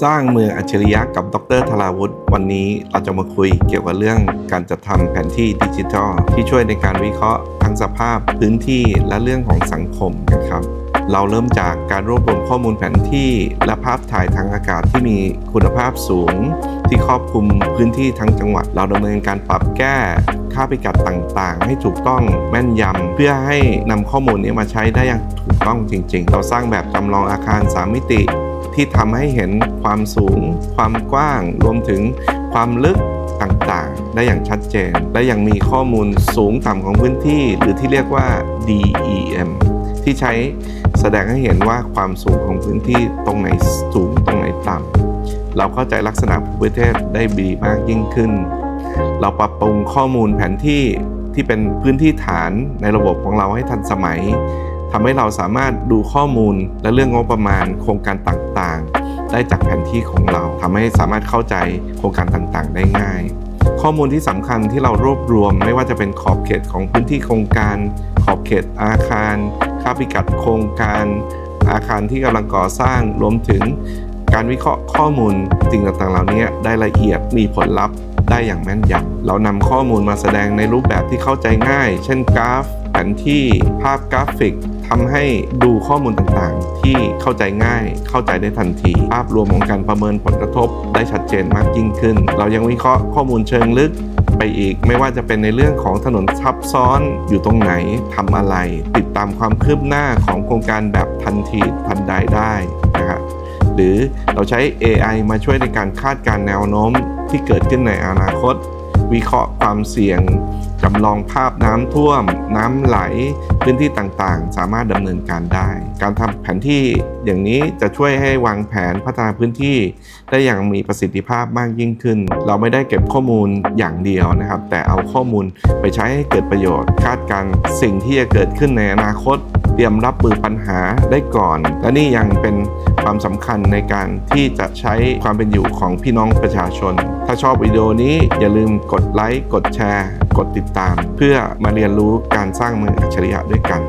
สร้างเมืองอัจฉริยะกับดรธราวุฒิวันนี้เราจะมาคุยเกี่ยวกับเรื่องการจัดทำแผนที่ดิจิทัล ที่ช่วยในการวิเคราะห์ทั้งสภาพพื้นที่และเรื่องของสังคมนะครับเราเริ่มจากการรวบรวมข้อมูลแผนที่และภาพถ่ายทางอากาศที่มีคุณภาพสูง ที่ครอบคลุมพื้นที่ทั้งจังหวัด เราดำเนินการปรับแก้ค่าพิกัดต่างๆ ให้ถูกต้องแม่นยำเพื่อให้นำข้อมูลนี้มาใช้ได้อย่างถูกต้องจริง ๆ เราสร้างแบบจำลองอาคาร 3 มิติ ที่ทำให้เห็นความสูง ความกว้าง รวมถึงความลึกต่างๆ ได้อย่างชัดเจน และยังมีข้อมูลสูงต่ำของพื้นที่ หรือที่เรียกว่า DEM ที่ใช้แสดงให้เห็นว่าความสูงของพื้นที่ตรงไหนสูงตรงไหนต่ำเราเข้าใจลักษณะภูมิประเทศได้ดีมากยิ่งขึ้น เราปรับปรุงข้อมูลแผนที่ที่เป็นพื้นที่ฐานในระบบของเราให้ทันสมัย ทำให้เราสามารถดูข้อมูลและเรื่องงบประมาณ โครงการต่างๆ ได้จากแผนที่ของเราทำให้สามารถเข้าใจโครงการต่างๆ ได้ง่าย ข้อมูลที่สำคัญที่เรารวบรวม ไม่ว่าจะเป็นขอบเขตของพื้นที่โครงการ ขอบเขตอาคาร ค่าพิกัดโครงการ อาคารที่กำลังก่อสร้างรวมถึงการวิเคราะห์ข้อมูลสิ่งต่างๆ เหล่านี้ได้ละเอียดมีผลลัพธ์ได้อย่างแม่นยำเรานำข้อมูลมาแสดงในรูปแบบที่เข้าใจง่าย เช่นกราฟ แผนที่ ภาพกราฟิก ทำให้ดูข้อมูลต่างๆ ที่เข้าใจง่ายเข้าใจได้ทันที ภาพรวมของการประเมินผลกระทบได้ชัดเจนมากยิ่งขึ้น เรายังวิเคราะห์ข้อมูลเชิงลึกไปอีก ไม่ว่าจะเป็นในเรื่องของถนนซับซ้อนอยู่ตรงไหนทำอะไร ติดตามความคืบหน้าของโครงการแบบทันทีทันใดได้นะครับหรือเราใช้ AI มาช่วยในการคาดการณ์แนวโน้มที่เกิดขึ้นในอนาคต วิเคราะห์ความเสี่ยงจำลองภาพน้ำท่วม น้ำไหล พื้นที่ต่างๆ สามารถดำเนินการได้ การทำแผนที่อย่างนี้จะช่วยให้วางแผนพัฒนาพื้นที่ ได้อย่างมีประสิทธิภาพมากยิ่งขึ้น เราไม่ได้เก็บข้อมูลอย่างเดียวนะครับ แต่เอาข้อมูลไปใช้ให้เกิดประโยชน์ คาดการสิ่งที่จะเกิดขึ้นในอนาคต เตรียมรับมือปัญหาได้ก่อน และนี่ยังเป็น ความสำคัญในการที่จะใช้ความเป็นอยู่ของพี่น้องประชาชน ถ้าชอบวิดีโอนี้อย่าลืมกดไลค์ กดแชร์ กดติดตาม เพื่อมาเรียนรู้การสร้างเมืองอัจฉริยะด้วยกัน